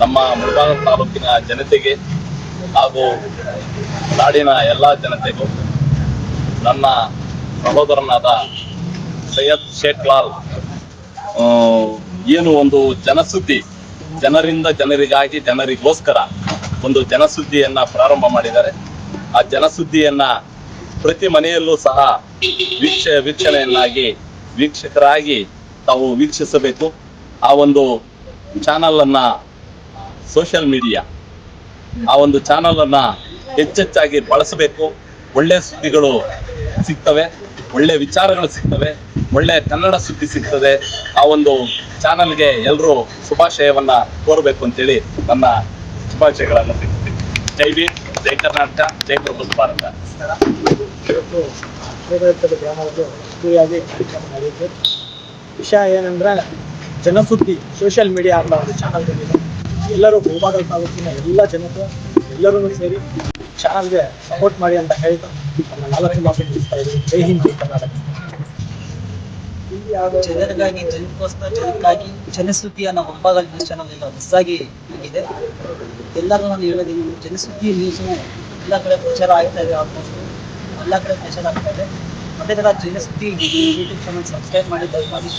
ನಮ್ಮ ಮುಳಬಾಗ ತಾಲೂಕಿನ ಜನತೆಗೆ ಹಾಗೂ ನಾಡಿನ ಎಲ್ಲ ಜನತೆಗೂ ನನ್ನ ಸಹೋದರನಾದ ಸೈಯದ್ ಶೇಖ್ ಲಾಲ್ ಏನು ಒಂದು ಜನಸುದ್ದಿ, ಜನರಿಂದ ಜನರಿಗಾಗಿ ಜನರಿಗೋಸ್ಕರ ಒಂದು ಜನಸುದ್ದಿಯನ್ನ ಪ್ರಾರಂಭ ಮಾಡಿದ್ದಾರೆ. ಆ ಜನಸುದ್ದಿಯನ್ನ ಪ್ರತಿ ಮನೆಯಲ್ಲೂ ಸಹ ವೀಕ್ಷ, ವೀಕ್ಷಣೆಯನ್ನಾಗಿ ವೀಕ್ಷಕರಾಗಿ ತಾವು ವೀಕ್ಷಿಸಬೇಕು. ಆ ಒಂದು ಚಾನಲ್ ಅನ್ನ ಸೋಷಿಯಲ್ ಮೀಡಿಯಾ ಆ ಒಂದು ಚಾನಲ್ ಅನ್ನ ಹೆಚ್ಚೆಚ್ಚಾಗಿ ಬಳಸಬೇಕು. ಒಳ್ಳೆ ಸುದ್ದಿಗಳು ಸಿಗ್ತವೆ, ಒಳ್ಳೆ ವಿಚಾರಗಳು ಸಿಗ್ತವೆ, ಒಳ್ಳೆ ಕನ್ನಡ ಸುದ್ದಿ ಸಿಗ್ತದೆ. ಆ ಒಂದು ಚಾನಲ್ಗೆ ಎಲ್ಲರೂ ಶುಭಾಶಯವನ್ನ ಕೋರಬೇಕು ಅಂತೇಳಿ ನನ್ನ ಶುಭಾಶಯಗಳನ್ನು ಜೈ ಬಿ ಜೈ ಕರ್ನಾಟಕ, ಜೈ ಪ್ರಭು ಭಾರತ. ವಿಷಯ ಏನಂದ್ರೆ, ಜನಸುದ್ದಿ ಸೋಷಿಯಲ್ ಮೀಡಿಯಾ ಅನ್ನೋ ಒಂದು ಚಾನಲ್ ಎಲ್ಲರೂ ಭೂಭಾಗದ ತಾಲೂಕಿನ ಎಲ್ಲ ಜನತೆ ಎಲ್ಲರೂ ಸೇರಿ ಚಾನಲ್ಗೆ ಸಪೋರ್ಟ್ ಮಾಡಿ ಅಂತ ಹೇಳ್ತಾ ನಾಲ್ಕು ಮಾತು ಮುಗಿಸ್ತಾ ಇದ್ದೀನಿ ಜೈ ಹಿಂದ್ ಕರ್ನಾಟಕ. ಜನರಿಗಾಗಿ, ಜನಕ್ಕೋಸ್ಕರ ಜನಕ್ಕಾಗಿ ಜನಸುದ್ದಿ ಅನ್ನೋ ಮುಂಭಾಗ ನ್ಯೂಸ್ ಚಾನಲ್ ಎಲ್ಲ ಹೊಸದಾಗಿ ಆಗಿದೆ. ಎಲ್ಲರೂ ನಾನು ಹೇಳೋದೇನು ಜನಸುದ್ದಿ ನ್ಯೂಸು ಎಲ್ಲ ಕಡೆ ಪ್ರಚಾರ ಆಗ್ತಾ ಇದೆ ಆಲ್ಮೋಸ್ಟ್ ಎಲ್ಲ ಕಡೆ ಪ್ರಚಾರ ಆಗ್ತಾ ಇದೆ. ಅದೇ ಥರ ಜನಸುದ್ದಿ ಯೂಟ್ಯೂಬ್ ಚಾನಲ್ ಸಬ್ಸ್ಕ್ರೈಬ್ ಮಾಡಿ, ದಯಮಾಡಿ